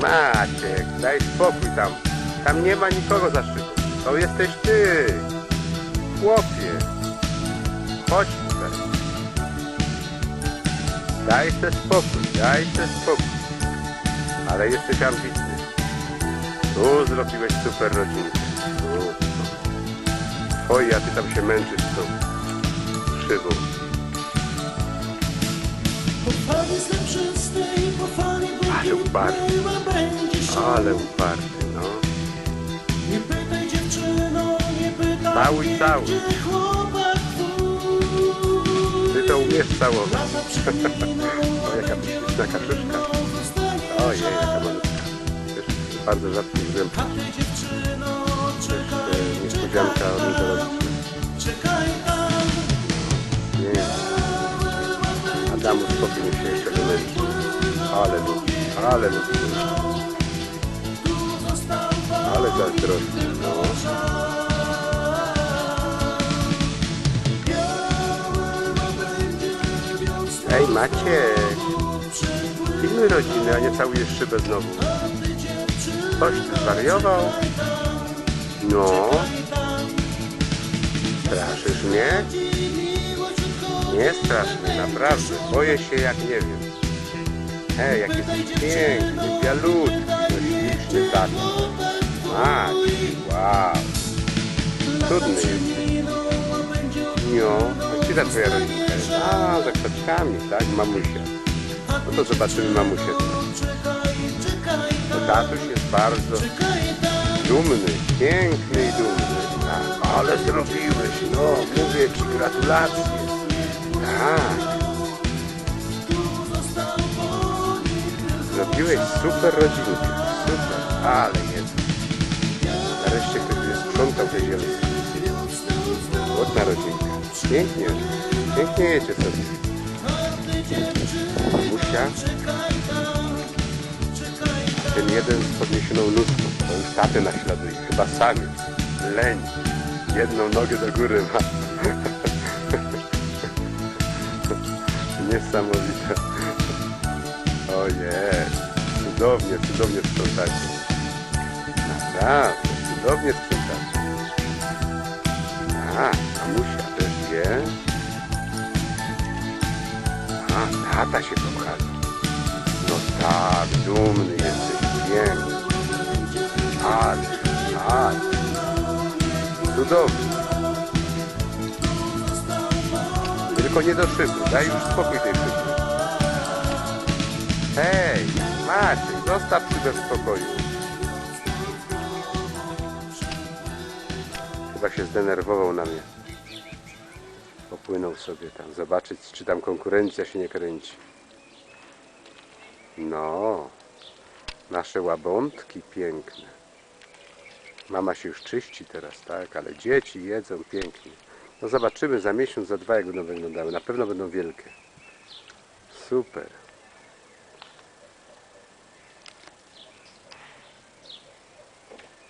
Maciek, daj spokój tam. Tam nie ma nikogo za szybą. To jesteś ty. Chłopie. Chodź tutaj. Daj se spokój, daj se spokój. Ale jesteś ambitny. Tu zrobiłeś super rodzinkę. Tu. Oj, a ty tam się męczysz z tą szybą. Uparty. Ale uparty, no. Nie pytaj dziewczyno, nie pytaj chłopak twój. Ty to umiesz całować. O, jaka piękna kaczuszka. Ojej, jaka malutka. Też bardzo rzadko dziewczyno, czekaj, e, niespodzianka ornitologiczna. Nie. Adamu spokój mi się jeszcze wymęczy. Ale lubi, ale lubi. Ale zazdrosny, no. Ej Maciek, pilnuj rodziny, a nie całujesz szybę znowu. Coś ty zwariował? No. Straszysz mnie? Nie strasz mnie, naprawdę. Boję się jak nie wiem. Hej, jaki piękny, bialutki, śliczny tak. Mać, wow. Cudny jest. No, a gdzie ta twoja rodzinka? A, za krzaczkami, tak? Mamusia. No to zobaczymy mamusię. To tatuś jest bardzo dumny, piękny i dumny. Tak, ale zrobiłeś, no, mówię ci gratulacje. Tak. Zrobiłeś super rodzinkę, super, ale jest. Nareszcie ktoś będzie sprzątał te zielone. Ładna rodzinka. Pięknie, pięknie jedzie sobie. Musia. Ten jeden z podniesioną nóżką, to już tatę naśladuje, chyba samiec. Leń. Jedną nogę do góry ma. Niesamowite. Ojej. Cudownie, cudownie sprzątacie. Naprawdę, cudownie sprzątacie. A, mamusia też wie. A, tata się pochwalił. No tak, dumny jesteś, piękny. Ale, ale. Cudownie. Tylko nie do szybu, daj już spokój tej Maciej, zostaw szybę w spokoju. Chyba się zdenerwował na mnie. Popłynął sobie tam, zobaczyć, czy tam konkurencja się nie kręci. No, nasze łabątki piękne. Mama się już czyści teraz, tak, ale dzieci jedzą pięknie. No zobaczymy za miesiąc, za dwa, jak będą wyglądały. Na pewno będą wielkie. Super.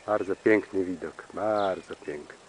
Bardzo piękny widok, bardzo piękny.